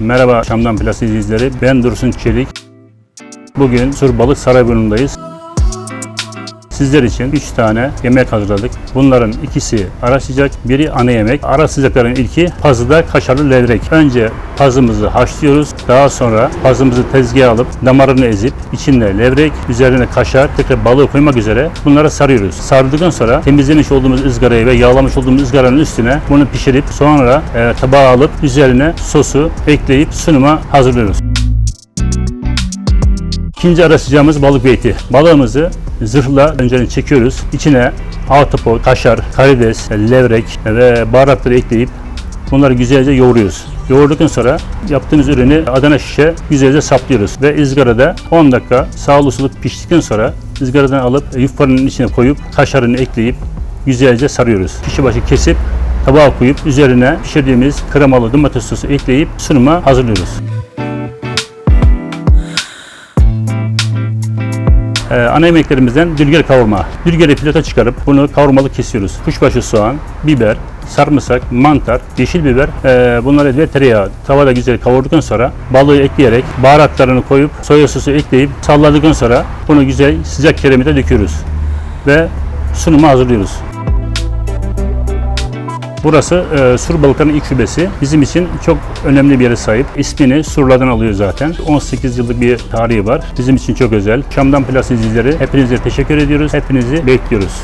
Merhaba Şam'dan Plus izleyicileri. Ben Dursun Çelik. Bugün Sur Balık Sarayburnu'ndayız. Sizler için 3 tane yemek hazırladık. Bunların ikisi ara sıcak, biri ana yemek. Ara sıcakların ilki pazıda kaşarlı levrek. Önce pazımızı haşlıyoruz. Daha sonra pazımızı tezgaha alıp damarını ezip içinde levrek, üzerine kaşar, tekrar balığı koymak üzere bunlara sarıyoruz. Sardıktan sonra temizlemiş olduğumuz ızgarayı ve yağlamış olduğumuz ızgaranın üstüne bunu pişirip sonra e, tabağa alıp üzerine sosu ekleyip sunuma hazırlıyoruz. İkinci ara sıcağımız balık beyti. Balığımızı zırhla önceden çekiyoruz. İçine ahtapot, kaşar, karides, levrek ve baharatları ekleyip bunları güzelce yoğuruyoruz. Yoğurduktan sonra yaptığımız ürünü Adana şişe güzelce saplıyoruz ve ızgarada 10 dakika sağlı soluk piştikten sonra ızgaradan alıp yufkanın içine koyup kaşarını ekleyip güzelce sarıyoruz. Kişi başı kesip tabağa koyup üzerine pişirdiğimiz kremalı domates sosu ekleyip sunuma hazırlıyoruz. Ee, ana yemeklerimizden dülger kavurma. Dülgeri pilota çıkarıp bunu kavurmalı kesiyoruz. Kuşbaşı soğan, biber, sarımsak, mantar, yeşil biber, ee, bunları ve tereyağı tavada güzel kavurduktan sonra balığı ekleyerek baharatlarını koyup soya sosu ekleyip salladıktan sonra bunu güzel sıcak keremite döküyoruz ve sunuma hazırlıyoruz. Burası e, Sur Balıkları'nın ilk şubesi. Bizim için çok önemli bir yere sahip. İsmini Surlardan alıyor zaten. 18 yıllık bir tarihi var. Bizim için çok özel. Şam'dan Plus izleyicileri hepinize teşekkür ediyoruz. Hepinizi bekliyoruz.